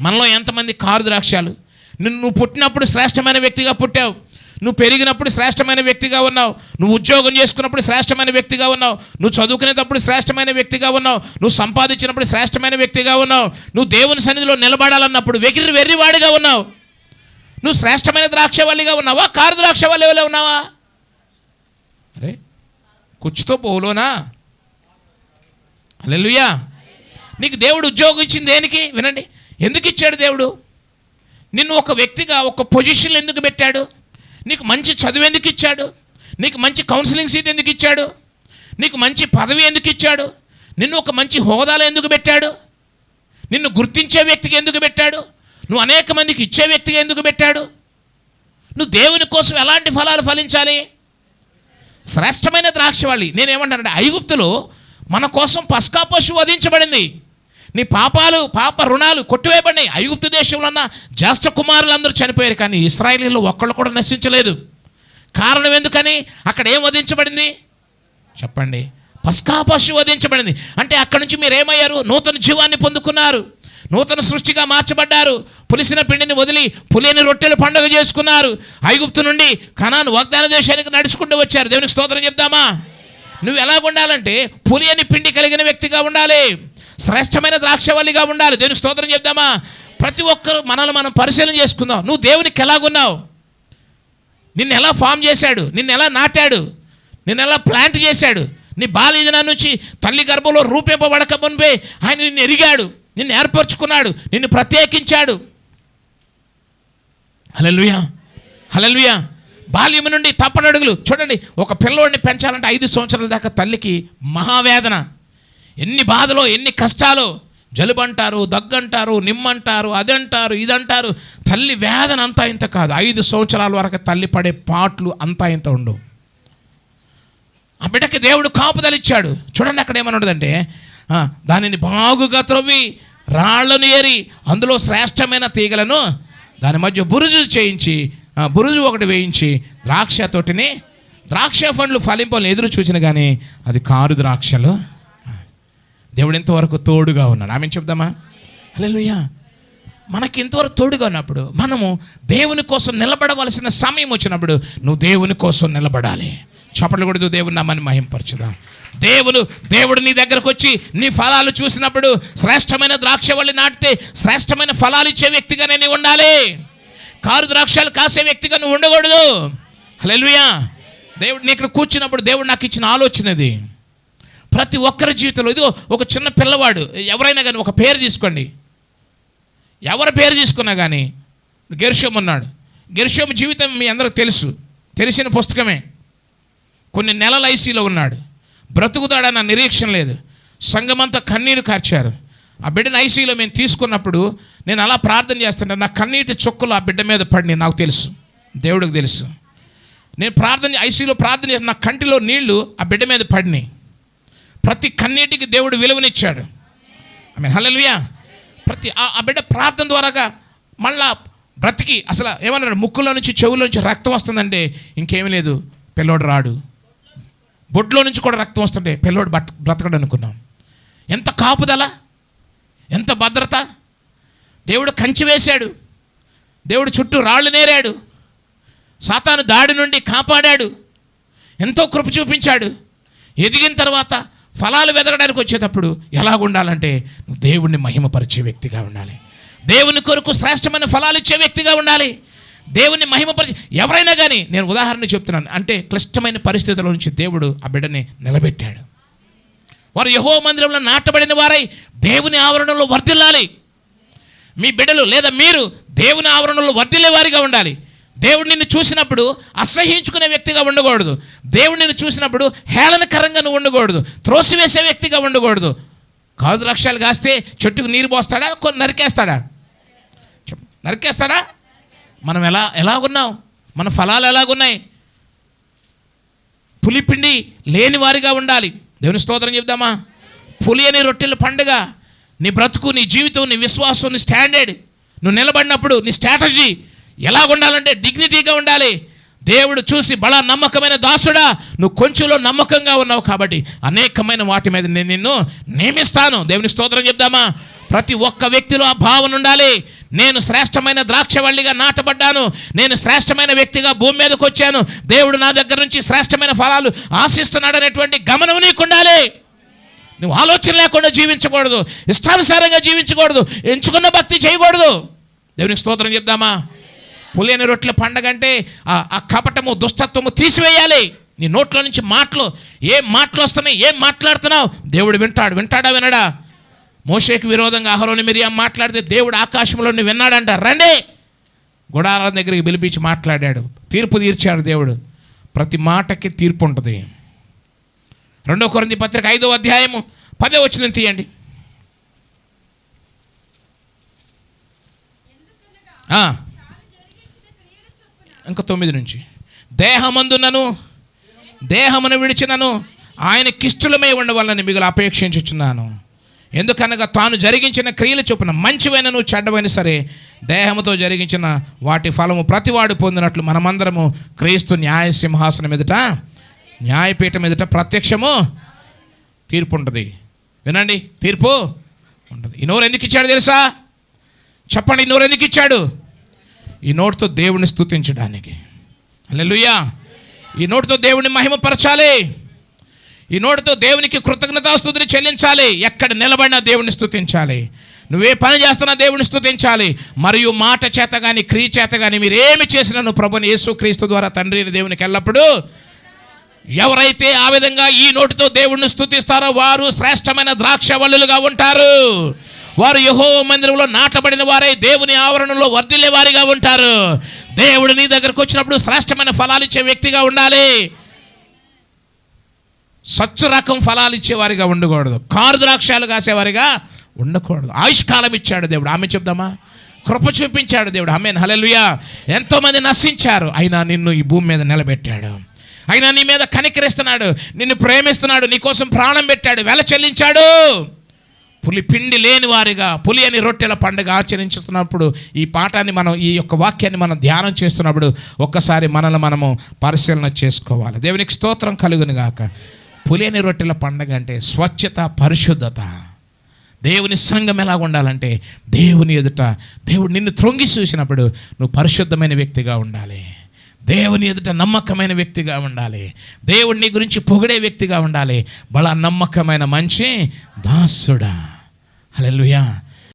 మనలో ఎంతమంది కారు ద్రాక్షాలు? నిన్ను నువ్వు పుట్టినప్పుడు శ్రేష్టమైన వ్యక్తిగా పుట్టావు. నువ్వు పెరిగినప్పుడు శ్రేష్టమైన వ్యక్తిగా ఉన్నావు. నువ్వు ఉద్యోగం చేసుకున్నప్పుడు శ్రేష్టమైన వ్యక్తిగా ఉన్నావు. నువ్వు చదువుకునేటప్పుడు శ్రేష్టమైన వ్యక్తిగా ఉన్నావు. నువ్వు సంపాదించినప్పుడు శ్రేష్టమైన వ్యక్తిగా ఉన్నావు. నువ్వు దేవుని సన్నిధిలో నిలబడాలన్నప్పుడు వెగిరి వెర్రివాడిగా ఉన్నావు. నువ్వు శ్రేష్టమైన ద్రాక్షవల్లిగా ఉన్నావా? కారు ద్రాక్షవల్లిలో ఉన్నావా? అరే కుచ్చుతో పోలోనా అల్లెలుయా నీకు దేవుడు ఉద్యోగం ఇచ్చింది దేనికి? వినండి. ఎందుకు ఇచ్చాడు దేవుడు? నిన్ను ఒక వ్యక్తిగా ఒక పొజిషన్ ఎందుకు పెట్టాడు? నీకు మంచి చదువు ఎందుకు ఇచ్చాడు? నీకు మంచి కౌన్సిలింగ్ సీట్ ఎందుకు ఇచ్చాడు? నీకు మంచి పదవి ఎందుకు ఇచ్చాడు? నిన్ను ఒక మంచి హోదాలో ఎందుకు పెట్టాడు? నిన్ను గుర్తించే వ్యక్తికి ఎందుకు పెట్టాడు? నువ్వు అనేక మందికి ఇచ్చే వ్యక్తిగా ఎందుకు పెట్టాడు? నువ్వు దేవుని కోసం ఎలాంటి ఫలాలు ఫలించాలి? శ్రేష్టమైన ద్రాక్షవాళి నేనేమంటానంటే ఐగుప్తులు మన కోసం పస్కా పశువు వధించబడింది. నీ పాపాలు పాప రుణాలు కొట్టివేయబడినాయి. ఐగుప్తు దేశంలో ఉన్న జ్యేష్ఠ కుమారులందరూ చనిపోయారు కానీ ఇస్రాయలీలో ఒక్కళ్ళు కూడా నశించలేదు. కారణం ఎందుకని? అక్కడ ఏం వధించబడింది? చెప్పండి. పస్కా పశువు వధించబడింది. అంటే అక్కడి నుంచి మీరు ఏమయ్యారు? నూతన జీవాన్ని పొందుకున్నారు. నూతన సృష్టిగా మార్చబడ్డారు. పులిసిన పిండిని వదిలి పులిని రొట్టెలు పండుగ చేసుకున్నారు. ఐగుప్తు నుండి కణాను వాగ్దాన దేశానికి నడుచుకుంటూ వచ్చారు. దేవునికి స్తోత్రం చెప్తామా నువ్వు ఎలా ఉండాలంటే పులి అని పిండి కలిగిన వ్యక్తిగా ఉండాలి. శ్రేష్టమైన ద్రాక్షవల్లిగా ఉండాలి. దేవుని స్తోత్రం చెప్దామా? ప్రతి ఒక్కరు మనల్ని మనం పరిశీలన చేసుకుందాం. నువ్వు దేవునికి ఎలాగున్నావు? నిన్ను ఎలా ఫామ్ చేశాడు? నిన్ను ఎలా నాటాడు? నిన్ను ఎలా ప్లాంట్ చేశాడు? నీ బాల్యజన నుంచి తల్లి గర్భంలో రూపింపబడక మునిపే ఆయన నిన్ను ఎరిగాడు. నిన్ను ఏర్పరచుకున్నాడు. నిన్ను ప్రత్యేకించాడు. హలలుయా హలలుయా బాల్యం నుండి తప్పనడుగులు. చూడండి ఒక పిల్లోడిని పెంచాలంటే ఐదు సంవత్సరాల దాకా తల్లికి మహావేదన. ఎన్ని బాధలో ఎన్ని కష్టాలు జలుబు అంటారు దగ్గంటారు నిమ్మంటారు అదంటారు ఇదంటారు. తల్లి వేదన అంతా ఇంత కాదు. ఐదు సంవత్సరాల వరకు తల్లి పడే పాటలు అంతా ఇంత ఉండవు. ఆ బిడ్డకి దేవుడు కాపుదలిచ్చాడు చూడండి అక్కడ ఏమని ఉండదంటే దానిని బాగుగా త్రవ్వి రాళ్ళను ఏరి అందులో శ్రేష్టమైన తీగలను దాని మధ్య బురుజు చేయించి బురుజు ఒకటి వేయించి ద్రాక్ష తోటిని ద్రాక్ష పండ్లు ఫలింపలు ఎదురు చూసిన కానీ అది కారు ద్రాక్షలు. దేవుడు ఇంతవరకు తోడుగా ఉన్నాడు? ఆమె చెప్దామా? అలెలుయ్యా మనకి ఇంతవరకు తోడుగా ఉన్నప్పుడు మనము దేవుని కోసం నిలబడవలసిన సమయం వచ్చినప్పుడు నువ్వు దేవుని కోసం నిలబడాలి. చప్పట్లు కొడుతూ దేవుని నమ్మని మహింపరచుదాం. దేవుడు దేవుడు నీ దగ్గరకు వచ్చి నీ ఫలాలు చూసినప్పుడు శ్రేష్టమైన ద్రాక్షవల్లి నాటితే శ్రేష్టమైన ఫలాలు ఇచ్చే వ్యక్తిగానే నీవు ఉండాలి. కారు ద్రాక్షలు కాసే వ్యక్తిగా నువ్వు ఉండకూడదు. హలో దేవుడు నీ ఇక్కడ కూర్చున్నప్పుడు దేవుడు నాకు ఇచ్చిన ఆలోచన ఇది. ప్రతి ఒక్కరి జీవితంలో ఇది ఒక చిన్న పిల్లవాడు ఎవరైనా కానీ ఒక పేరు తీసుకోండి. ఎవరి పేరు తీసుకున్నా కానీ గెర్షోమ్ ఉన్నాడు. గెర్షోమ్ జీవితం మీ అందరికి తెలుసు. తెలిసిన పుస్తకమే. కొన్ని నెలల ఐసీలో ఉన్నాడు. బ్రతుకుతాడన్న నిరీక్షణ లేదు. సంఘమంతా కన్నీరు కార్చారు. ఆ బిడ్డను ఐసీలో మేము తీసుకున్నప్పుడు నేను అలా ప్రార్థన చేస్తుంటే నా కన్నీటి చుక్కలు ఆ బిడ్డ మీద పడినాయి నాకు తెలుసు. దేవుడికి తెలుసు. నేను ప్రార్థన ఐసీలో ప్రార్థన చేసిన నా కంటిలో నీళ్ళు ఆ బిడ్డ మీద పడినాయి. ప్రతి కన్నీటికి దేవుడు విలువనిచ్చాడు. ఐ మీన్ హలలుయా ప్రతి ఆ- ఆ బిడ్డ ప్రార్థన ద్వారాగా మళ్ళా బ్రతికి అసలు ఏమన్నాడు? ముక్కులో నుంచి చెవులో నుంచి రక్తం వస్తుందంటే ఇంకేమీ లేదు పిల్లోడు రాడు. బొడ్లో నుంచి కూడా రక్తం వస్తుంటే పిల్లోడు బట్ బ్రతకడు అనుకున్నాం. ఎంత కాపుదల ఎంత భద్రత. దేవుడు కంచి వేశాడు. దేవుడు చుట్టూ రాళ్ళు నేరాడు. సాతాను దాడి నుండి కాపాడాడు. ఎంతో కృప చూపించాడు. ఎదిగిన తర్వాత ఫలాలు వెదగడానికి వచ్చేటప్పుడు ఎలా ఉండాలంటే నువ్వు దేవుణ్ణి మహిమపరిచే వ్యక్తిగా ఉండాలి. దేవుని కొరకు శ్రేష్టమైన ఫలాలు ఇచ్చే వ్యక్తిగా ఉండాలి. దేవుని మహిమపరిచి ఎవరైనా కానీ నేను ఉదాహరణ చెప్తున్నాను. అంటే క్లిష్టమైన పరిస్థితుల నుంచి దేవుడు ఆ బిడ్డని నిలబెట్టాడు. వారు యహో మందిరంలో నాటబడిన వారై దేవుని ఆవరణలో వర్ధిల్లాలి. మీ బిడ్డలు లేదా మీరు దేవుని ఆవరణలో వర్ధిల్లే వారిగా ఉండాలి. దేవుడు నిన్ను చూసినప్పుడు అసహించుకునే వ్యక్తిగా ఉండకూడదు. దేవుడు నిన్ను చూసినప్పుడు హేళనకరంగా నువ్వు ఉండకూడదు. త్రోసివేసే వ్యక్తిగా ఉండకూడదు. కాదు లక్ష్యాలు కాస్తే చెట్టుకు నీరు పోస్తాడా? కొన్ని నరికేస్తాడా? నరికేస్తాడా? మనం ఎలా ఎలాగున్నాం? మన ఫలాలు ఎలాగున్నాయి? పులిపిండి లేని వారిగా ఉండాలి. దేవుని స్తోత్రం చెప్దామా? పులి అని రొట్టెల పండుగ. నీ బ్రతుకు నీ జీవితం నీ విశ్వాసం నీ స్టాండర్డ్. నువ్వు నిలబడినప్పుడు నీ స్ట్రాటజీ ఎలా ఉండాలంటే డిగ్నిటీగా ఉండాలి. దేవుడు చూసి బలా నమ్మకమైన దాసుడా నువ్వు కొంచెంలో నమ్మకంగా ఉన్నావు కాబట్టి అనేకమైన వాటి మీద నేను నిన్ను నియమిస్తాను. దేవుని స్తోత్రం చెప్దామా? ప్రతి ఒక్క వ్యక్తిలో ఆ భావన ఉండాలి. నేను శ్రేష్టమైన ద్రాక్షవల్లిగా నాటబడ్డాను. నేను శ్రేష్టమైన వ్యక్తిగా భూమి మీదకి వచ్చాను. దేవుడు నా దగ్గర నుంచి శ్రేష్టమైన ఫలాలు ఆశిస్తున్నాడు అనేటువంటి గమనం నీకు ఉండాలి నువ్వు ఆలోచన లేకుండా జీవించకూడదు. ఇష్టానుసారంగా జీవించకూడదు. ఎంచుకున్న భక్తి చేయకూడదు. దేవునికి స్తోత్రం చెప్దామా? పులియని రొట్టెల పండగ అంటే ఆ- కపటము దుష్టత్వము తీసివేయాలి. నీ నోట్లో నుంచి మాటలు ఏం మాటలు వస్తున్నాయి ఏం మాట్లాడుతున్నావు? దేవుడు వింటాడు. వింటాడా వినడా? మోషేకి విరోధంగా అహరోని మిరియాం మాట్లాడితే దేవుడు ఆకాశంలో విన్నాడంట. రండి! గుడారం దగ్గరికి పిలిపించి మాట్లాడాడు. తీర్పు తీర్చాడు దేవుడు. ప్రతి మాటకి తీర్పు ఉంటుంది. రెండో కొరంది పత్రిక ఐదో అధ్యాయము పదే వచ్చిన తీయండి. ఆ, ఇంకా తొమ్మిది నుంచి. దేహమందునను దేహమును విడిచినను ఆయన కిష్టులమై ఉండవాలని మిగులు అపేక్షించుచున్నాను. ఎందుకనగా తాను జరిగించిన క్రియలు చొప్పున మంచివైనను చెడ్డవైన సరే దేహముతో జరిగించిన వాటి ఫలము ప్రతివాడు పొందినట్లు మనమందరము క్రీస్తు న్యాయ సింహాసనం ఎదుట న్యాయపీఠం ఎదుట ప్రత్యక్షము తీర్పు ఉంటుంది. వినండి తీర్పు ఉంటుంది. ఈ నోరు ఎందుకు ఇచ్చాడు తెలుసా? చెప్పండి ఈ నోరు ఎందుకు ఇచ్చాడు? ఈ నోటితో దేవుని స్థుతించడానికి హల్లెలూయా. ఈ నోటితో దేవుని మహిమపరచాలి. ఈ నోటితో దేవునికి కృతజ్ఞతాస్తుతిని చెల్లించాలి. ఎక్కడ నిలబడినా దేవుని స్థుతించాలి నువ్వే పని చేస్తున్నా దేవుని స్థుతించాలి మరియు మాట చేత కానీ క్రియ చేత కానీ మీరు ఏమి చేసినా నువ్వు ప్రభుని యేసు క్రీస్తు ద్వారా తండ్రి దేవునికి ఎల్లప్పుడూ ఎవరైతే ఆ విధంగా ఈ నోటితో దేవుణ్ణి స్థుతిస్తారో వారు శ్రేష్టమైన ద్రాక్ష వల్లులుగా ఉంటారు. వారు యహో మందిరంలో నాటబడిన వారై దేవుని ఆవరణలో వర్ధిల్లే వారిగా ఉంటారు. దేవుడు నీ దగ్గరకు వచ్చినప్పుడు శ్రేష్టమైన ఫలాలు ఇచ్చే వ్యక్తిగా ఉండాలి. సచ్చు రకం ఫలాలు ఇచ్చేవారిగా ఉండకూడదు. కారు ద్రాక్షాలు కాసేవారిగా ఉండకూడదు. ఆయుష్కాలం ఇచ్చాడు దేవుడు. ఆమె చెప్దామా? కృప చూపించాడు దేవుడు. ఆమె హలెలుయా ఎంతోమంది నశించారు. అయినా నిన్ను ఈ భూమి మీద నిలబెట్టాడు. అయినా నీ మీద కనికరిస్తున్నాడు. నిన్ను ప్రేమిస్తున్నాడు. నీ కోసం ప్రాణం పెట్టాడు. వెల చెల్లించాడు. పులి పిండి లేని వారిగా పులి అని రొట్టెల పండుగ ఆచరించుతున్నప్పుడు ఈ పాఠాన్ని మనం ఈ యొక్క వాక్యాన్ని మనం ధ్యానం చేస్తున్నప్పుడు ఒక్కసారి మనల్ని మనము పరిశీలన చేసుకోవాలి. దేవునికి స్తోత్రం కలుగును గాక. పులి అని రొట్టెల పండుగ అంటే స్వచ్ఛత పరిశుద్ధత. దేవుని సంఘం ఎలా ఉండాలంటే దేవుని ఎదుట దేవుడు నిన్ను త్రొంగి చూసినప్పుడు నువ్వు పరిశుద్ధమైన వ్యక్తిగా ఉండాలి. దేవుని ఎదుట నమ్మకమైన వ్యక్తిగా ఉండాలి. దేవుణ్ణి గురించి పొగిడే వ్యక్తిగా ఉండాలి. బల నమ్మకమైన మంచి దాసుడా. హలో